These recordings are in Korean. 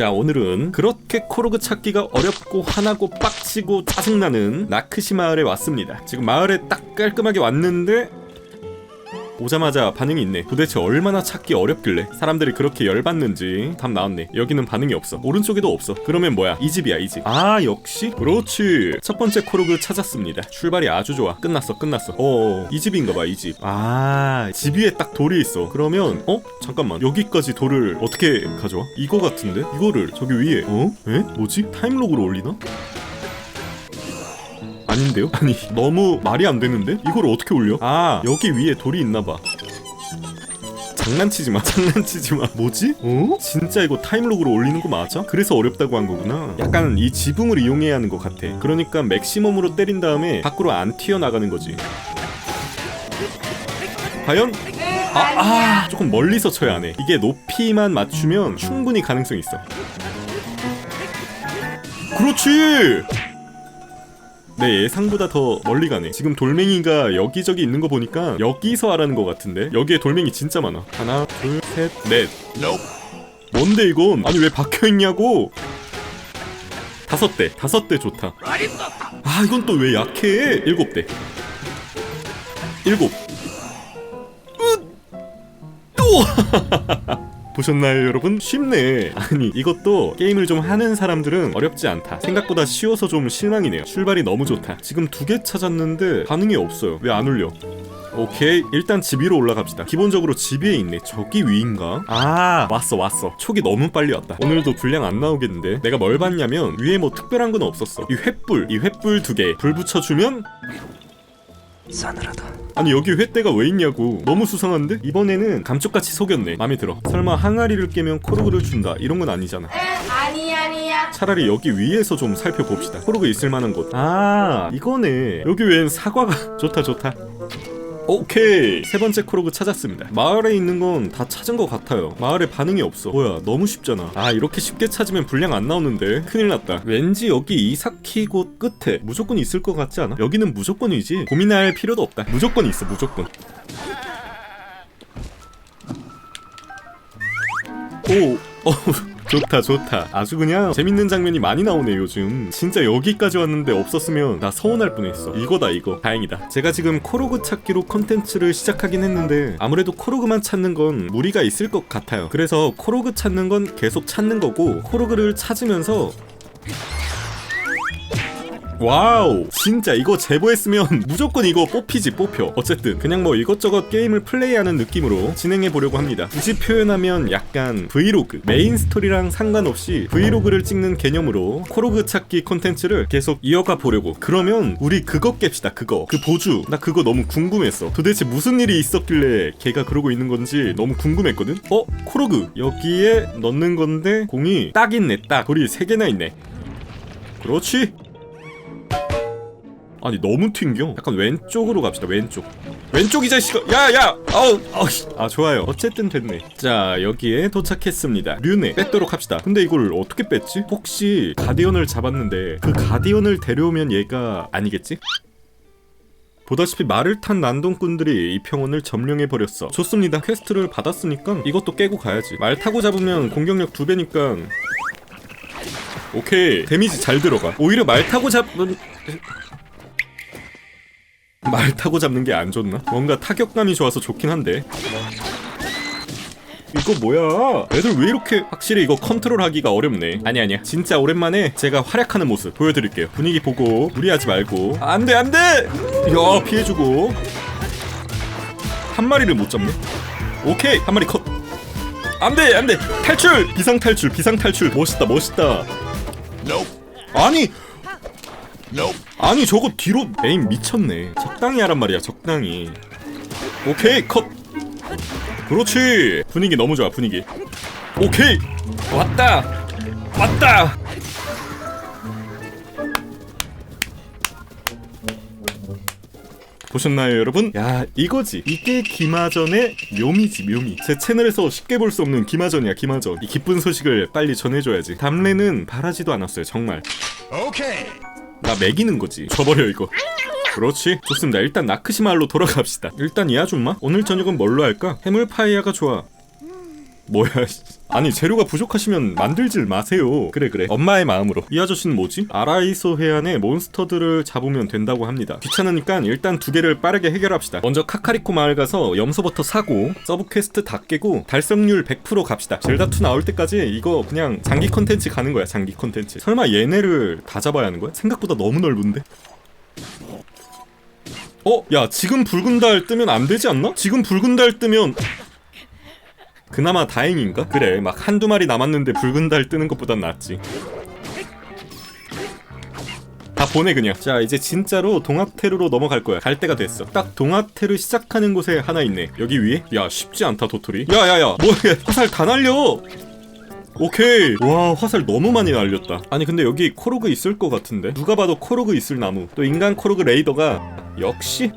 자 오늘은 그렇게 코로그 찾기가 어렵고 화나고 빡치고 짜증나는 나크시 마을에 왔습니다. 지금 마을에 딱 깔끔하게 왔는데 오자마자 반응이 있네. 도대체 얼마나 찾기 어렵길래 사람들이 그렇게 열받는지. 답 나왔네. 여기는 반응이 없어. 오른쪽에도 없어. 그러면 뭐야? 이 집이야 이 집 아 역시? 그렇지. 첫 번째 코로그 찾았습니다. 출발이 아주 좋아. 끝났어 끝났어 어이 집인가봐 이 집 아 집 위에 딱 돌이 있어. 그러면 어? 잠깐만. 여기까지 돌을 어떻게 가져와? 이거 같은데? 이거를 저기 위에 어? 에? 뭐지? 타임록으로 올리나? 아닌데요? 아니 너무 말이 안 되는데? 이걸 어떻게 올려? 아 여기 위에 돌이 있나봐 장난치지 마 장난치지 마 뭐지? 어? 진짜 이거 타임록으로 올리는 거 맞아? 그래서 어렵다고 한 거구나 약간 이 지붕을 이용해야 하는 것 같아 그러니까 맥시멈으로 때린 다음에 밖으로 안 튀어나가는 거지 과연? 아, 아 조금 멀리서 쳐야 하네 이게 높이만 맞추면 충분히 가능성 있어 그렇지 내 예상보다 더 멀리 가네. 지금 돌멩이가 여기저기 있는 거 보니까 여기서 하라는 거 같은데 여기에 돌멩이 진짜 많아. 하나, 둘, 셋, 넷. 뭔데 이건? 아니 왜 박혀 있냐고? 다섯 대, 다섯 대 좋다. 아 이건 또 왜 약해? 일곱 대. 일곱. 으! 또. 보셨나요 여러분? 쉽네. 아니 이것도 게임을 좀 하는 사람들은 어렵지 않다. 생각보다 쉬워서 좀 실망이네요. 출발이 너무 좋다. 지금 두 개 찾았는데 반응이 없어요. 왜 안 울려? 오케이. 일단 집 위로 올라갑시다. 기본적으로 집 위에 있네. 저기 위인가? 아 왔어 왔어. 촉이 너무 빨리 왔다. 오늘도 분량 안 나오겠는데? 내가 뭘 봤냐면 위에 뭐 특별한 건 없었어. 이 횃불 이 횃불 두 개. 불 붙여주면 싸늘하다. 아니 여기 횃대가 왜 있냐고. 너무 수상한데? 이번에는 감쪽같이 속였네. 맘에 들어. 설마 항아리를 깨면 코르그를 준다. 이런 건 아니잖아. 아니 아니야. 차라리 여기 위에서 좀 살펴봅시다. 코르그 있을 만한 곳아 이거네. 여기 웬 사과가 좋다 좋다 오케이. 세 번째 코르그 찾았습니다. 마을에 있는 건 다 찾은 것 같아요. 마을에 반응이 없어. 뭐야 너무 쉽잖아. 아 이렇게 쉽게 찾으면 분량 안 나오는데? 큰일 났다. 왠지 여기 이사키 곳 끝에 무조건 있을 것 같지 않아? 여기는 무조건이지. 고민할 필요도 없다. 무조건 있어 무조건. 오, 어, 좋다 좋다. 아주 그냥 재밌는 장면이 많이 나오네 요즘. 진짜 여기까지 왔는데 없었으면 나 서운할 뻔했어. 이거다 이거. 다행이다. 제가 지금 코로그 찾기로 컨텐츠를 시작하긴 했는데 아무래도 코로그만 찾는 건 무리가 있을 것 같아요. 그래서 코로그 찾는 건 계속 찾는 거고 코로그를 찾으면서 와우. 진짜 이거 제보했으면 무조건 이거 뽑히지 뽑혀. 어쨌든 그냥 뭐 이것저것 게임을 플레이하는 느낌으로 진행해 보려고 합니다. 굳이 표현하면 약간 브이로그 메인 스토리랑 상관없이 브이로그를 찍는 개념으로 코로그 찾기 콘텐츠를 계속 이어가 보려고. 그러면 우리 그거 깹시다 그거. 그 보주. 나 그거 너무 궁금했어. 도대체 무슨 일이 있었길래 걔가 그러고 있는 건지 너무 궁금했거든? 어? 코로그. 여기에 넣는 건데 공이 딱 있네 딱. 돌이 3개나 있네. 그렇지 아니 너무 튕겨 약간 왼쪽으로 갑시다 왼쪽 왼쪽 이 자식아 야야 아우 아우 씨. 아 좋아요 어쨌든 됐네 자 여기에 도착했습니다 류네 뺏도록 합시다 근데 이걸 어떻게 뺐지 혹시 가디언을 잡았는데 그 가디언을 데려오면 얘가 아니겠지 보다시피 말을 탄 난동꾼들이 이 평원을 점령해 버렸어. 좋습니다. 퀘스트를 받았으니까 이것도 깨고 가야지. 말 타고 잡으면 공격력 두 배니까. 오케이 데미지 잘 들어가. 오히려 말 타고 잡은 말 타고 잡는 게 안 좋나? 뭔가 타격감이 좋아서 좋긴 한데. 이거 뭐야? 애들 왜 이렇게 확실히 이거 컨트롤하기가 어렵네. 아니 아니야. 진짜 오랜만에 제가 활약하는 모습 보여드릴게요. 분위기 보고 무리하지 말고. 안돼 안돼. 야 피해주고. 한 마리를 못 잡네. 오케이 한 마리 컷. 안돼 안돼 탈출 비상 탈출 비상 탈출 멋있다 멋있다. 아니 아니 저거 뒤로 에임 미쳤네. 적당히 하란 말이야 적당히. 오케이 컷. 그렇지. 분위기 너무 좋아 분위기. 오케이. 왔다. 왔다. 보셨나요 여러분? 야 이거지. 이게 기마전의 묘미지 묘미. 제 채널에서 쉽게 볼 수 없는 기마전이야 기마전. 이 기쁜 소식을 빨리 전해줘야지. 담래는 바라지도 않았어요 정말 나 매기는 거지. 줘버려 이거. 그렇지. 좋습니다. 일단 나크시 마을로 돌아갑시다. 일단 이 아줌마 오늘 저녁은 뭘로 할까? 해물 파이야가 좋아. 뭐야? 씨. 아니 재료가 부족하시면 만들질 마세요 그래 그래 엄마의 마음으로 이 아저씨는 뭐지? 아라이소 해안에 몬스터들을 잡으면 된다고 합니다 귀찮으니까 일단 두 개를 빠르게 해결합시다 먼저 카카리코 마을 가서 염소부터 사고 서브 퀘스트 다 깨고 달성률 100% 갑시다 젤다2 나올 때까지 이거 그냥 장기 컨텐츠 가는 거야 장기 컨텐츠 설마 얘네를 다 잡아야 하는 거야? 생각보다 너무 넓은데? 어? 야 지금 붉은 달 뜨면 안 되지 않나? 지금 붉은 달 뜨면 그나마 다행인가? 그래 막 한두 마리 남았는데 붉은 달 뜨는 것보단 낫지. 다 보내 그냥. 자 이제 진짜로 동학테르로 넘어갈 거야. 갈 때가 됐어. 딱 동학테르 시작하는 곳에 하나 있네. 여기 위에? 야 쉽지 않다 도토리. 야야야 뭐야 화살 다 날려! 오케이. 와 화살 너무 많이 날렸다. 아니 근데 여기 코로그 있을 것 같은데? 누가 봐도 코로그 있을 나무. 또 인간 코로그 레이더가 역시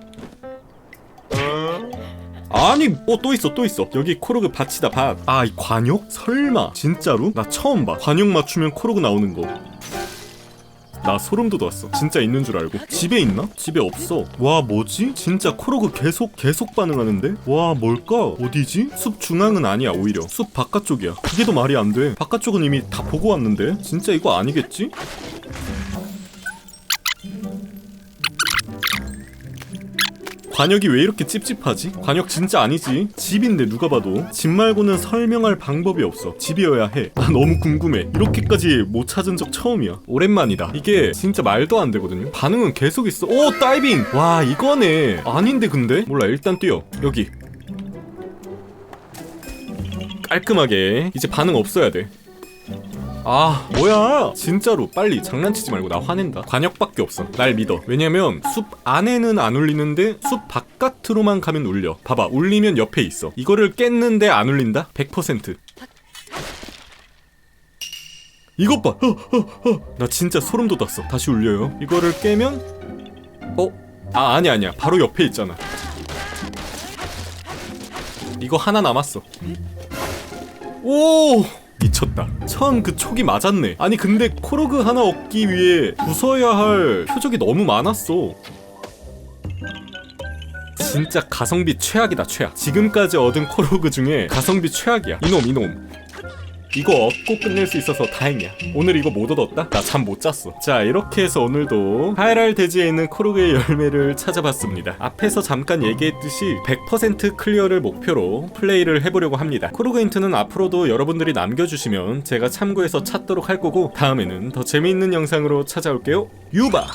아니 어또 있어 또 있어 여기 코로그 밭이다 밭아 이 관역? 설마 진짜로? 나 처음 봐 관역 맞추면 코로그 나오는 거나 소름 돋았어 진짜 있는 줄 알고 집에 있나? 집에 없어 와 뭐지? 진짜 코로그 계속 계속 반응하는데? 와 뭘까? 어디지? 숲 중앙은 아니야 오히려 숲 바깥쪽이야 그게 더 말이 안돼 바깥쪽은 이미 다 보고 왔는데 진짜 이거 아니겠지? 관역이 왜 이렇게 찝찝하지? 관역 진짜 아니지. 집인데 누가 봐도 집 말고는 설명할 방법이 없어. 집이어야 해. 아 너무 궁금해. 이렇게까지 못 찾은 적 처음이야. 오랜만이다. 이게 진짜 말도 안 되거든요. 반응은 계속 있어. 오 다이빙. 와 이거네. 아닌데 근데? 몰라 일단 뛰어. 여기. 깔끔하게. 이제 반응 없어야 돼. 아 뭐야? 진짜로 빨리 장난치지 말고 나 화낸다. 관역밖에 없어. 날 믿어. 왜냐면 숲 안에는 안 울리는데 숲 바깥으로만 가면 울려. 봐봐 울리면 옆에 있어. 이거를 깼는데 안 울린다? 100% 이것 봐. 어, 어, 어. 나 진짜 소름 돋았어. 다시 울려요. 이거를 깨면? 어? 아 아니야 아니야. 바로 옆에 있잖아. 이거 하나 남았어. 오 미쳤다. 처음 그 촉이 맞았네. 아니 근데 코로그 하나 얻기 위해 부숴야 할 표적이 너무 많았어. 진짜 가성비 최악이다 최악. 지금까지 얻은 코로그 중에 가성비 최악이야. 이놈 이놈. 이거 얻고 끝낼 수 있어서 다행이야. 오늘 이거 못 얻었다? 나 잠 못 잤어. 자, 이렇게 해서 오늘도 하이랄 대지에 있는 코르그의 열매를 찾아봤습니다. 앞에서 잠깐 얘기했듯이 100% 클리어를 목표로 플레이를 해보려고 합니다. 코르그 힌트는 앞으로도 여러분들이 남겨주시면 제가 참고해서 찾도록 할 거고 다음에는 더 재미있는 영상으로 찾아올게요. 유바!